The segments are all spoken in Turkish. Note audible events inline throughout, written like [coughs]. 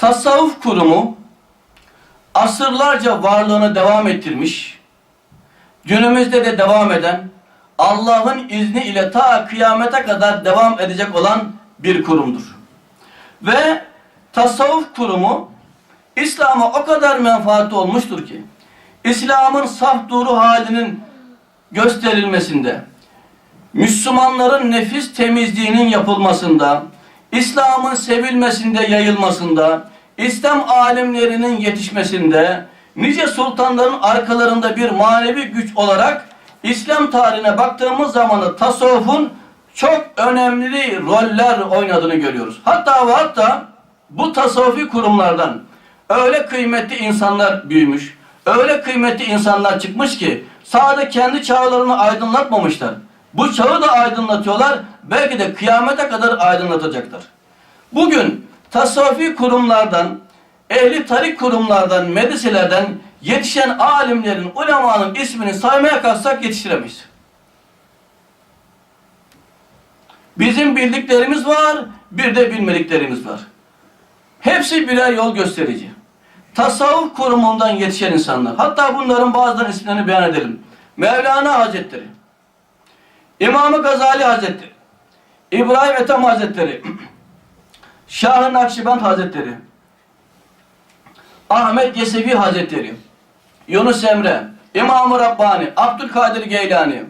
Tasavvuf kurumu asırlarca varlığını devam ettirmiş, günümüzde de devam eden, Allah'ın izni ile ta kıyamete kadar devam edecek olan bir kurumdur. Ve tasavvuf kurumu İslam'a o kadar menfaatli olmuştur ki, İslam'ın saf duru halinin gösterilmesinde, Müslümanların nefis temizliğinin yapılmasında, İslam'ın sevilmesinde, yayılmasında, İslam alimlerinin yetişmesinde, nice sultanların arkalarında bir manevi güç olarak İslam tarihine baktığımız zaman tasavvufun çok önemli roller oynadığını görüyoruz. Hatta ve hatta bu tasavvufi kurumlardan öyle kıymetli insanlar büyümüş, öyle kıymetli insanlar çıkmış ki sadece kendi çağlarını aydınlatmamışlar. Bu çağı da aydınlatıyorlar, belki de kıyamete kadar aydınlatacaklar. Bugün tasavvufi kurumlardan, ehli tarik kurumlardan, medreselerden yetişen alimlerin, ulemanın ismini saymaya kalksak yetiştiremeyiz. Bizim bildiklerimiz var, bir de bilmediklerimiz var. Hepsi birer yol gösterici. Tasavvuf kurumundan yetişen insanlar. Hatta bunların bazılarının isimlerini beyan edelim. Mevlana Hazretleri, İmam-ı Gazali Hazretleri, İbrahim Ethem Hazretleri, [clears throat] Şah-ı Nakşibend Hazretleri, Ahmet Yesevi Hazretleri, Yunus Emre, İmam-ı Rabbani, Abdülkadir Geylani,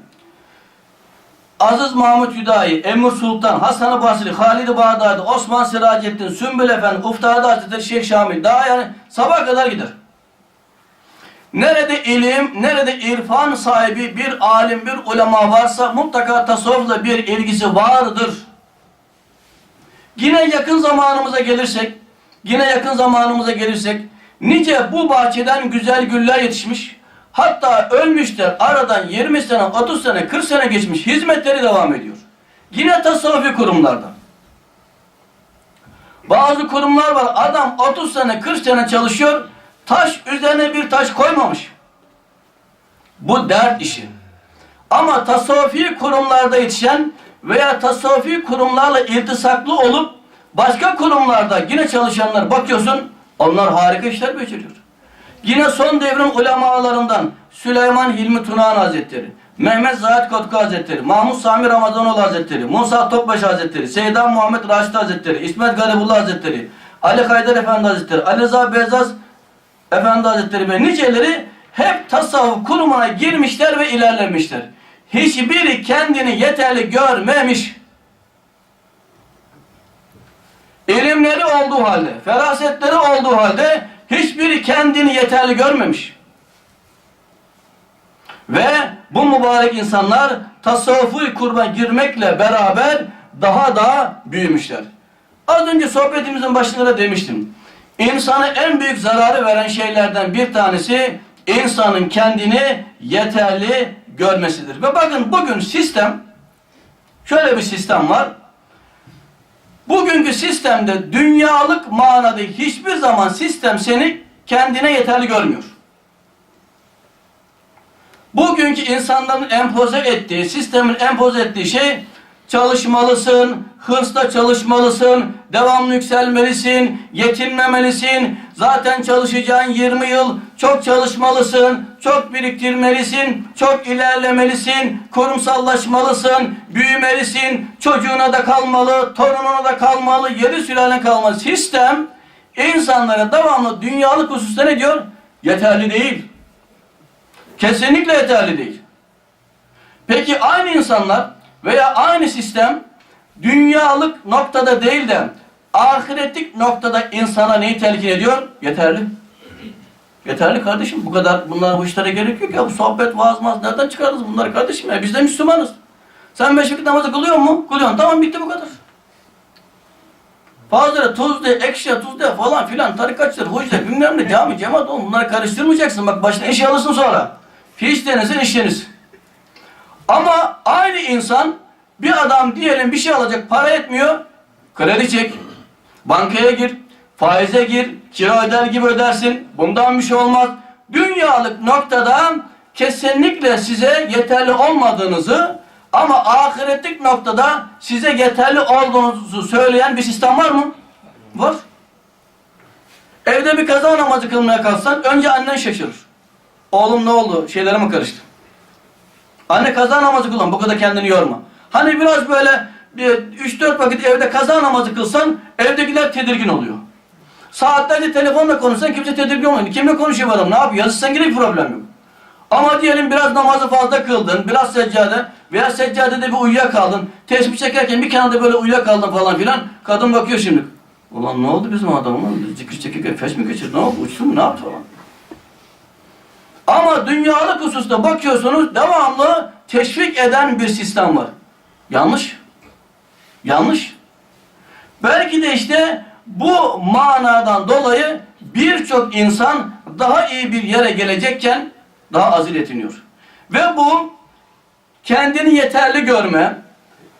Aziz Mahmut Hüdayi, Emir Sultan, Hasan-ı Basri, Halid-i Bağdadi, Osman Siracettin, Sümbül Efendi, Uftade Hazretleri, Şeyh Şamil, daha yani sabah kadar gider. Nerede ilim, nerede irfan sahibi bir alim, bir ulema varsa mutlaka tasavvufla bir ilgisi vardır. Yine yakın zamanımıza gelirsek, yine yakın zamanımıza gelirsek, nice bu bahçeden güzel güller yetişmiş, hatta ölmüşler, aradan 20 sene, 30 sene, 40 sene geçmiş, hizmetleri devam ediyor. Yine tasavvufi kurumlardan. Bazı kurumlar var, adam 30 sene, 40 sene çalışıyor, taş üzerine bir taş koymamış. Bu dert işi. Ama tasavvufi kurumlarda yetişen veya tasavvufi kurumlarla iltisaklı olup başka kurumlarda yine çalışanlar bakıyorsun onlar harika işler beceriyor. Yine son devrin ulemalarından Süleyman Hilmi Tunahan Hazretleri, Mehmet Zahid Kotku Hazretleri, Mahmut Sami Ramazanoğlu Hazretleri, Musa Topbaş Hazretleri, Seydan Muhammed Raşit Hazretleri, İsmet Garibullah Hazretleri, Ali Haydar Efendi Hazretleri, Ali Rıza Bezaz Efendi Hazretleri ve niceleri hep tasavvuf kurumuna girmişler ve ilerlemişler. Hiçbiri kendini yeterli görmemiş. İlimleri olduğu halde, ferasetleri olduğu halde hiçbiri kendini yeterli görmemiş. Ve bu mübarek insanlar tasavvufu kurba girmekle beraber daha da büyümüşler. Az önce sohbetimizin başında da demiştim. İnsanı en büyük zararı veren şeylerden bir tanesi insanın kendini yeterli görmesidir. Ve bakın bugün sistem şöyle bir sistem var. Bugünkü sistemde dünyalık manada hiçbir zaman sistem seni kendine yeterli görmüyor. Bugünkü insanların empoze ettiği, sistemin empoze ettiği şey çalışmalısın, hırsla çalışmalısın, devamlı yükselmelisin, yetinmemelisin, zaten çalışacağın 20 yıl çok çalışmalısın, çok biriktirmelisin, çok ilerlemelisin, kurumsallaşmalısın, büyümelisin, çocuğuna da kalmalı, torununa da kalmalı, yedi sülalen kalmalı. Sistem insanlara devamlı dünyalık hususta ne diyor? Yeterli değil. Kesinlikle yeterli değil. Peki aynı insanlar veya aynı sistem dünyalık noktada değil de ahiretlik noktada insana neyi telkin ediyor? Yeterli. Yeterli kardeşim. Bu kadar bunlar bu işlere gerek yok ya. Bu sohbet, vaaz. Nereden çıkardınız bunları kardeşim ya? Biz de Müslümanız. Sen beş vakit namazı kılıyor mu? Kılıyorsun. Tamam bitti bu kadar. Bazıları tuz de, ekşi tuz de falan filan, tarikatçılar, hocalar, bilmem ne, cami, cemaat oğlum bunları karıştırmayacaksın. Bak başına eşya alırsın sonra. Hiç denesin, işlenir. Ama aynı insan bir adam diyelim bir şey alacak para etmiyor. Kredi çek. Bankaya gir. Faize gir. Kira öder gibi ödersin. Bundan bir şey olmaz. Dünyalık noktada kesinlikle size yeterli olmadığınızı ama ahiretlik noktada size yeterli olduğunuzu söyleyen bir sistem var mı? Var. Evde bir kaza namazı kılmaya kalksan önce annen şaşırır. Oğlum ne oldu? Şeylere mi karıştı? Anne kaza namazı kılan bu kadar kendini yorma. Hani biraz böyle bir 3-4 vakit evde kaza namazı kılsan evdekiler tedirgin oluyor. Saatlerce telefonla konuşsan kimse tedirgin olmuyor. Kimle konuşuyor adam? Ne yapıyor? Yazışsan yine bir problem yok. Ama diyelim biraz namazı fazla kıldın, biraz seccade veya seccadede bir uyuyakaldın, tesbih çekerken bir kenarda böyle uyuyakaldın falan filan. Kadın bakıyor şimdi. Ulan ne oldu bizim adama? Zikir çekirken feş mi geçirdi? Ne oldu? Uçtu mu? Ne yaptı falan? Ama dünyalık hususta bakıyorsunuz devamlı teşvik eden bir sistem var. Yanlış. Yanlış. Belki de işte bu manadan dolayı birçok insan daha iyi bir yere gelecekken daha azil etiniyor. Ve bu kendini yeterli görme,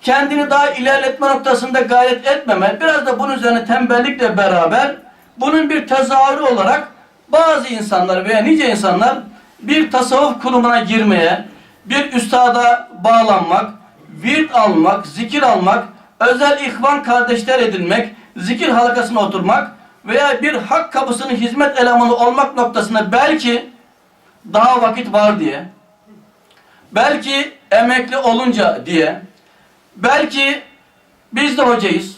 kendini daha ilerletme noktasında gayret etmeme, biraz da bunun üzerine tembellikle beraber bunun bir tezahürü olarak bazı insanlar veya nice insanlar bir tasavvuf kurumuna girmeye, bir üstada bağlanmak, virt almak, zikir almak, özel ihvan kardeşler edinmek, zikir halkasına oturmak veya bir hak kapısının hizmet elemanı olmak noktasında belki daha vakit var diye, belki emekli olunca diye, belki biz de hocayız,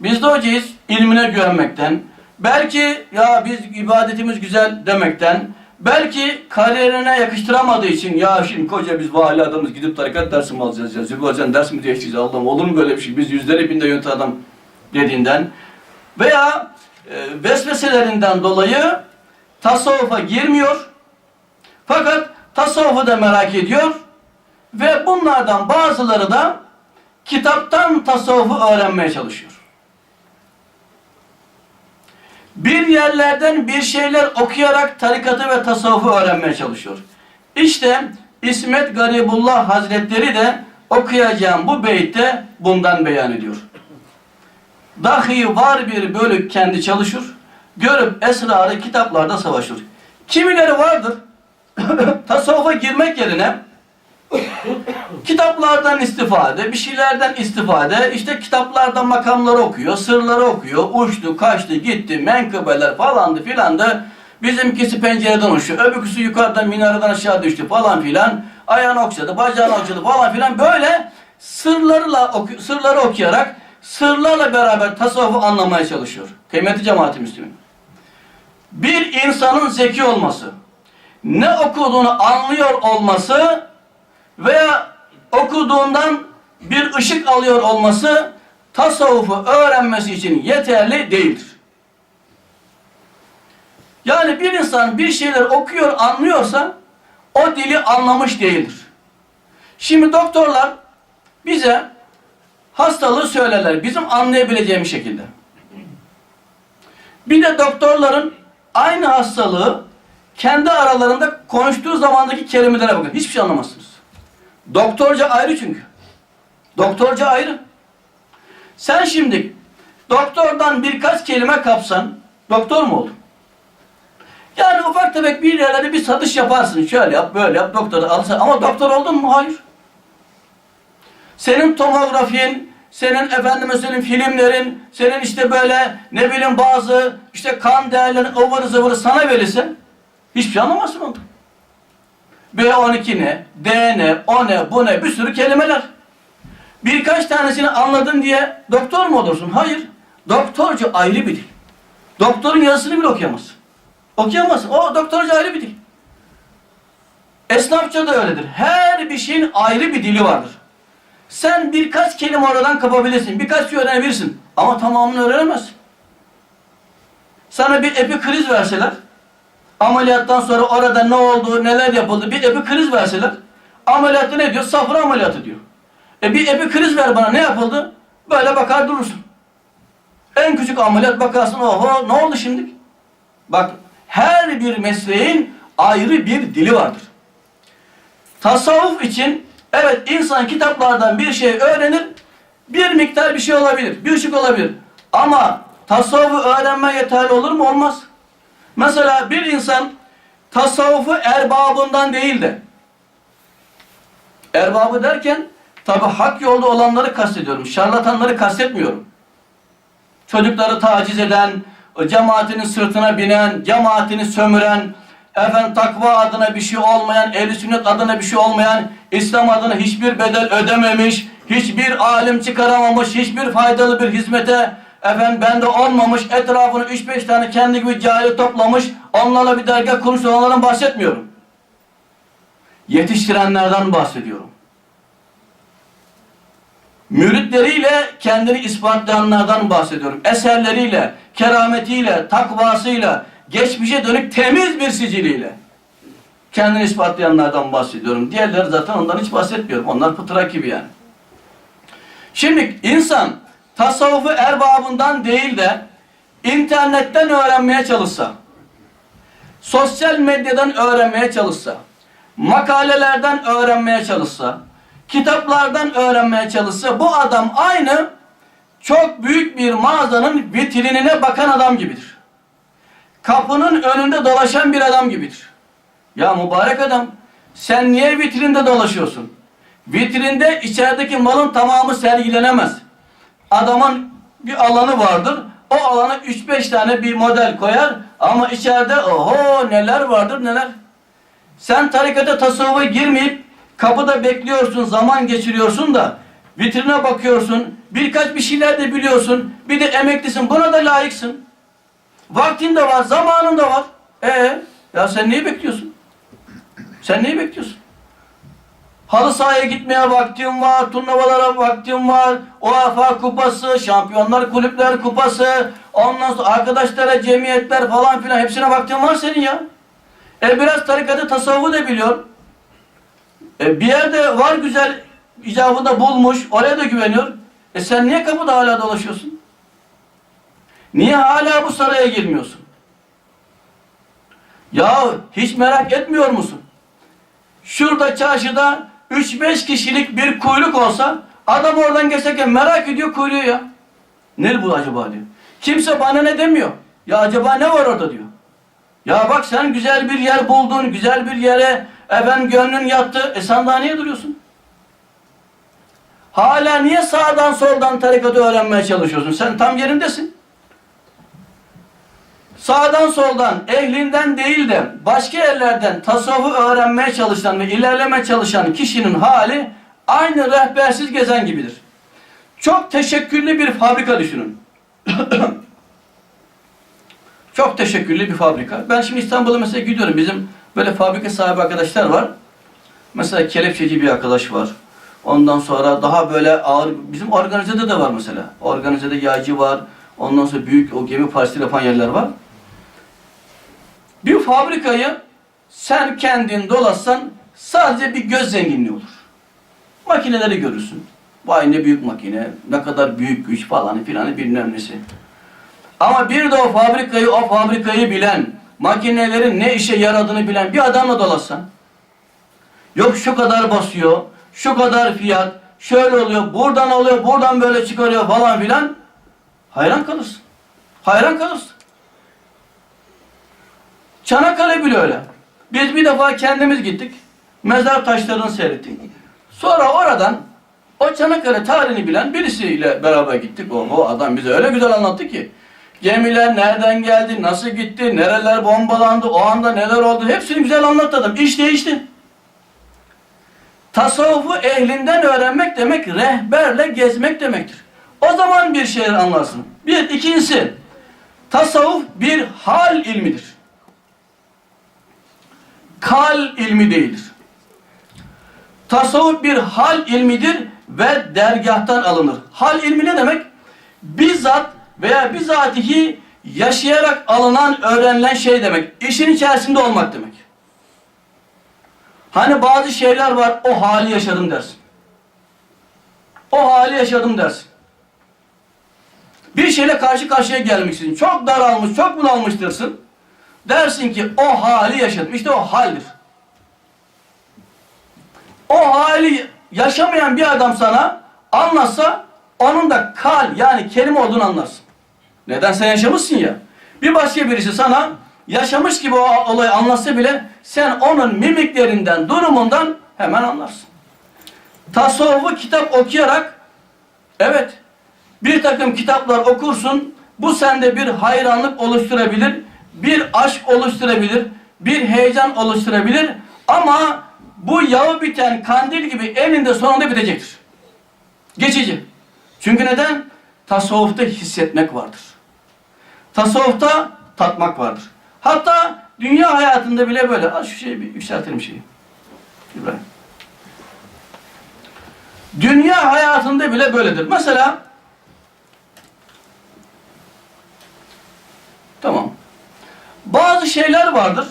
biz de hocayız ilmine güvenmekten, belki ya biz ibadetimiz güzel demekten, belki kariyerine yakıştıramadığı için ya şimdi koca biz vali adamız gidip tarikat dersi mi alacağız ya, Zülfü Hoca'nın ders mi değiştireceğiz? Allah'ım olur mu böyle bir şey, biz yüzleri binde yöneten adam dediğinden veya e, vesveselerinden dolayı tasavvufa girmiyor, fakat tasavvufu da merak ediyor ve bunlardan bazıları da kitaptan tasavvufu öğrenmeye çalışıyor. Bir yerlerden bir şeyler okuyarak tarikatı ve tasavvufu öğrenmeye çalışıyor. İşte İsmet Garibullah Hazretleri de okuyacağım bu beytte bundan beyan ediyor. Dahi var bir bölük kendi çalışır, görüp esrarı kitaplarda savaşır. Kimileri vardır, [coughs] tasavvufa girmek yerine kitaplardan istifade, bir şeylerden istifade, işte kitaplardan makamları okuyor, sırları okuyor, uçtu, kaçtı, gitti, menkıbeler falandı filandı. Bizimkisi pencereden uçtu, öbürküsü yukarıdan minareden aşağı düştü falan filan. Ayağını okşadı, bacağını okşadı falan filan. Böyle sırlarla oku, sırları okuyarak, sırlarla beraber tasavvufu anlamaya çalışıyor. Kıymetli cemaati Müslümin. Bir insanın zeki olması, ne okuduğunu anlıyor olması veya okuduğundan bir ışık alıyor olması tasavvufu öğrenmesi için yeterli değildir. Yani bir insan bir şeyler okuyor, anlıyorsa o dili anlamış değildir. Şimdi doktorlar bize hastalığı söylerler bizim anlayabileceğimiz şekilde. Bir de doktorların aynı hastalığı kendi aralarında konuştuğu zamandaki kelimelere bakın. Hiçbir şey anlamazsınız. Doktorca ayrı çünkü. Doktorca ayrı. Sen şimdi doktordan birkaç kelime kapsan doktor mu oldun? Yani ufak tefek bir yerlerde bir satış yaparsın. Şöyle yap, böyle yap, doktora alırsan. Ama doktor oldun mu? Hayır. Senin tomografin, senin efendime senin filmlerin, senin işte böyle ne bileyim bazı işte kan değerlerin ıvırı zıvırı sana verirse hiçbir şey anlamazsın ondan. B12 ne, D ne, o ne, bu ne bir sürü kelimeler. Birkaç tanesini anladın diye doktor mu olursun? Hayır. Doktorcu ayrı bir dil. Doktorun yazısını bile okuyamazsın. Okuyamazsın. O doktorcu ayrı bir dil. Esnafça da öyledir. Her bir şeyin ayrı bir dili vardır. Sen birkaç kelime oradan kapabilirsin. Birkaç şey öğrenebilirsin. Ama tamamını öğrenemezsin. Sana bir epikriz verseler, ameliyattan sonra orada ne oldu, neler yapıldı bir epikriz verseler, ameliyatta ne diyor? Safra ameliyatı diyor. E bir epikriz ver bana ne yapıldı? Böyle bakar durursun. En küçük ameliyat bakarsın oho ne oldu şimdi? Bak her bir mesleğin ayrı bir dili vardır. Tasavvuf için evet insan kitaplardan bir şey öğrenir, bir miktar bir şey olabilir, bir ışık olabilir. Ama tasavvufu öğrenme yeterli olur mu? Olmaz. Mesela bir insan tasavvufu erbabından değil de erbabı derken tabi hak yolda olanları kastediyorum. Şarlatanları kastetmiyorum. Çocukları taciz eden, cemaatinin sırtına binen, cemaatini sömüren, efendim takva adına bir şey olmayan, ehl sünnet adına bir şey olmayan, İslam adına hiçbir bedel ödememiş, hiçbir alim çıkaramamış, hiçbir faydalı bir hizmete efendim bende olmamış, etrafını 3-5 tane kendi gibi cahil toplamış, onlarla bir dergah kurmuş onlardan bahsetmiyorum. Yetiştirenlerden bahsediyorum. Müritleriyle kendini ispatlayanlardan bahsediyorum. Eserleriyle, kerametiyle, takvasıyla, geçmişe dönük temiz bir siciliyle kendini ispatlayanlardan bahsediyorum. Diğerleri zaten ondan hiç bahsetmiyorum. Onlar pıtrak gibi yani. Şimdi insan tasavvufu erbabından değil de internetten öğrenmeye çalışsa, sosyal medyadan öğrenmeye çalışsa, makalelerden öğrenmeye çalışsa, kitaplardan öğrenmeye çalışsa bu adam aynı çok büyük bir mağazanın vitrinine bakan adam gibidir. Kapının önünde dolaşan bir adam gibidir. Ya mübarek adam sen niye vitrinde dolaşıyorsun? Vitrinde içerideki malın tamamı sergilenemez. Adamın bir alanı vardır. O alana 3-5 tane bir model koyar ama içeride oho neler vardır neler. Sen tarikata tasavvufa girmeyip kapıda bekliyorsun, zaman geçiriyorsun da vitrine bakıyorsun, birkaç bir şeyler de biliyorsun, bir de emeklisin, buna da layıksın. Vaktin de var, zamanın da var. Ee, ya sen neyi bekliyorsun? Sen neyi bekliyorsun? Halı sahaya gitmeye vaktin var, turnuvalara vaktin var, UEFA kupası, şampiyonlar kulüpler kupası, ondan sonra arkadaşlara cemiyetler falan filan hepsine vaktin var senin ya. E biraz tarikatı tasavvufu da biliyor. E bir yerde var güzel icabında bulmuş, oraya da güveniyor. E sen niye kapıda hala dolaşıyorsun? Niye hala bu saraya girmiyorsun? Ya hiç merak etmiyor musun? Şurada çarşıda 3-5 kişilik bir kuyruk olsa adam oradan geçerken merak ediyor kuyruğu ya. Ne bu acaba diyor. Kimse bana ne demiyor. Ya acaba ne var orada diyor. Ya bak sen güzel bir yer buldun, güzel bir yere efendim gönlün yattı. E sen daha niye duruyorsun? Hala niye sağdan soldan tarikatı öğrenmeye çalışıyorsun? Sen tam yerindesin. Sağdan soldan, ehlinden değil de başka yerlerden tasavvufu öğrenmeye çalışan ve ilerleme çalışan kişinin hali aynı rehbersiz gezen gibidir. Çok teşekküllü bir fabrika düşünün. [clears throat] Çok teşekküllü bir fabrika. Ben şimdi İstanbul'a mesela gidiyorum. Bizim böyle fabrika sahibi arkadaşlar var. Mesela kelepçeci bir arkadaş var. Ondan sonra daha böyle ağır, bizim organizede de var mesela. Organizede yağcı var. Ondan sonra büyük o gemi partisi yapan yerler var. Bir fabrikayı sen kendin dolaşsan sadece bir göz zenginliği olur. Makineleri görürsün. Vay ne büyük makine, ne kadar büyük güç falan filan bilmem nesi. Ama bir de o fabrikayı, o fabrikayı bilen, makinelerin ne işe yaradığını bilen bir adamla dolaşsan. Yok şu kadar basıyor, şu kadar fiyat, şöyle oluyor, buradan oluyor, buradan böyle çıkarıyor falan filan. Hayran kalırsın. Hayran kalırsın. Çanakkale bile öyle. Biz bir defa kendimiz gittik. Mezar taşlarını seyrettik. Sonra oradan o Çanakkale tarihini bilen birisiyle beraber gittik. O, o adam bize öyle güzel anlattı ki. Gemiler nereden geldi, nasıl gitti, nereler bombalandı, o anda neler oldu hepsini güzel anlattı adam. İş değişti. Tasavvufu ehlinden öğrenmek demek rehberle gezmek demektir. O zaman bir şeyler anlarsın. Bir, ikincisi tasavvuf bir hal ilmidir. Kal ilmi değildir. Tasavvuf bir hal ilmidir ve dergahtan alınır. Hal ilmi ne demek? Bizzat veya bizatihi yaşayarak alınan, öğrenilen şey demek. İşin içerisinde olmak demek. Hani bazı şeyler var, o hali yaşadım dersin. O hali yaşadım dersin. Bir şeyle karşı karşıya gelmişsin. Çok daralmış, çok bunalmıştırsın. Dersin ki o hali yaşadım. İşte o haldir. O hali yaşamayan bir adam sana anlatsa onun da kal yani kelime olduğunu anlarsın. Neden sen yaşamışsın ya. Bir başka birisi sana yaşamış gibi o olayı anlatsa bile sen onun mimiklerinden, durumundan hemen anlarsın. Tasavvufu kitap okuyarak evet bir takım kitaplar okursun Bu sende bir hayranlık oluşturabilir, bir aşk oluşturabilir, bir heyecan oluşturabilir ama bu yağı biten kandil gibi elinde sonunda bitecektir. Geçici. Çünkü neden? Tasavvufta hissetmek vardır. Tasavvufta tatmak vardır. Hatta dünya hayatında bile böyle. Al şu şeyi bir yükseltelim şeyi. İbrahim. Dünya hayatında bile böyledir. Mesela Tamam. Bazı şeyler vardır.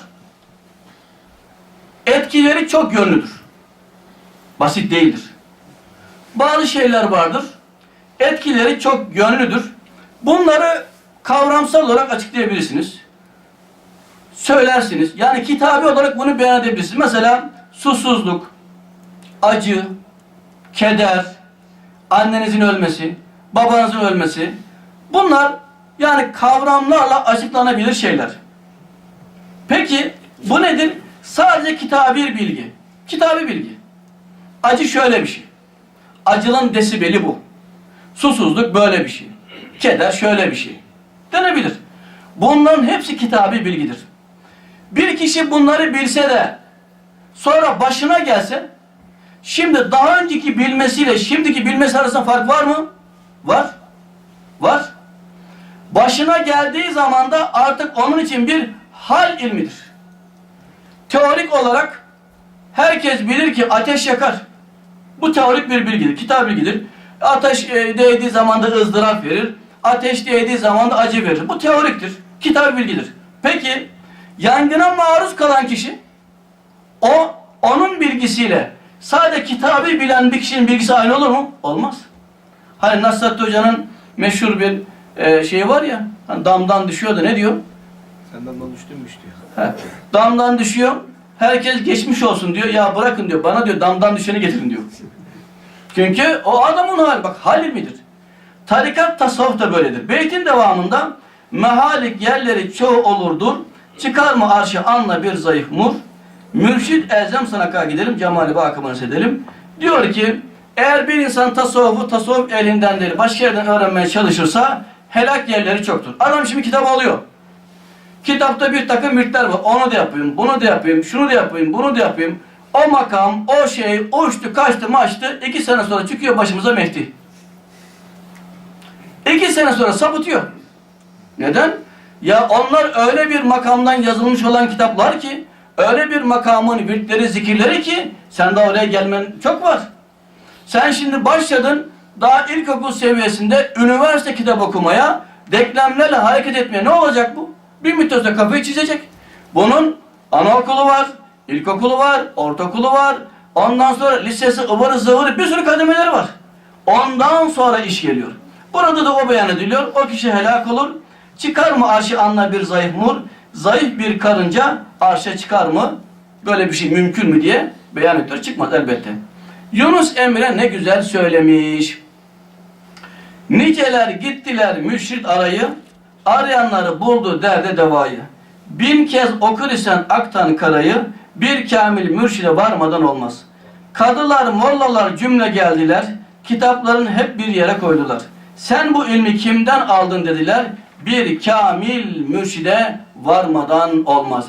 Etkileri çok yönlüdür. Basit değildir. Bazı şeyler vardır. Etkileri çok yönlüdür. Bunları kavramsal olarak açıklayabilirsiniz. Söylersiniz. Yani kitabi olarak bunu beyan edebilirsiniz. Mesela susuzluk, acı, keder, annenizin ölmesi, babanızın ölmesi. Bunlar yani kavramlarla açıklanabilir şeyler. Peki bu nedir? Sadece kitabi bilgi. Kitabi bilgi. Acı şöyle bir şey. Acının desibeli bu. Susuzluk böyle bir şey. Keder şöyle bir şey. Denebilir. Bunların hepsi kitabi bilgidir. Bir kişi bunları bilse de sonra başına gelse şimdi daha önceki bilmesiyle şimdiki bilmesi arasında fark var mı? Var. Var. Başına geldiği zaman da artık onun için bir hal ilmidir. Teorik olarak herkes bilir ki ateş yakar. Bu teorik bir bilgidir, kitap bilgidir. Ateş e, değdiği zaman da ızdırap verir. Ateş değdiği zaman da acı verir. Bu teoriktir, kitap bilgidir. Peki yangına maruz kalan kişi o onun bilgisiyle sadece kitabı bilen bir kişinin bilgisi aynı olur mu? Olmaz. Hani Nasrettin Hoca'nın meşhur bir e, şeyi var ya, hani damdan düşüyor da ne diyor? Senden bana düştünmüş diyor. He, damdan düşüyor, herkes geçmiş olsun diyor. Ya bırakın diyor, bana diyor damdan düşeni getirin diyor. Çünkü o adamın hali, bak hal ilmidir. Tarikat tasavvuf da böyledir. Beytin devamında mehalik yerleri çoğu olurdur. Çıkar mı arşı anla bir zayıf mur. Mürşid elzem sana kadar gidelim, cemali bakımını edelim. Diyor ki, eğer bir insan tasavvufu tasavvuf elinden değil, başka yerden öğrenmeye çalışırsa helak yerleri çoktur. Adam şimdi kitap alıyor. Kitapta bir takım mülkler var. Onu da yapayım, bunu da yapayım, şunu da yapayım, bunu da yapayım. O makam, o şey uçtu, kaçtı, maçtı. iki sene sonra çıkıyor başımıza Mehdi. İki sene sonra sapıtıyor. Neden? Ya onlar öyle bir makamdan yazılmış olan kitaplar ki, öyle bir makamın virtleri, zikirleri ki, sen daha oraya gelmen çok var. Sen şimdi başladın, daha ilkokul seviyesinde üniversite kitap okumaya, denklemlerle hareket etmeye ne olacak bu? Bir müddet sonra kafayı çizecek. Bunun anaokulu var, ilkokulu var, ortaokulu var, ondan sonra lisesi, ıvırı zıvırı bir sürü kademeleri var. Ondan sonra iş geliyor. Burada da o beyan ediliyor. O kişi helak olur. Çıkar mı arşı anla bir zayıf mur? Zayıf bir karınca arşa çıkar mı? Böyle bir şey mümkün mü diye beyan ediyor. Çıkmaz elbette. Yunus Emre ne güzel söylemiş. Niceler gittiler müşrit arayı, arayanları buldu derde devayı. Bin kez okur isen aktan karayı, bir kamil mürşide varmadan olmaz. Kadılar, mollalar cümle geldiler, kitapların hep bir yere koydular. Sen bu ilmi kimden aldın dediler, bir kamil mürşide varmadan olmaz.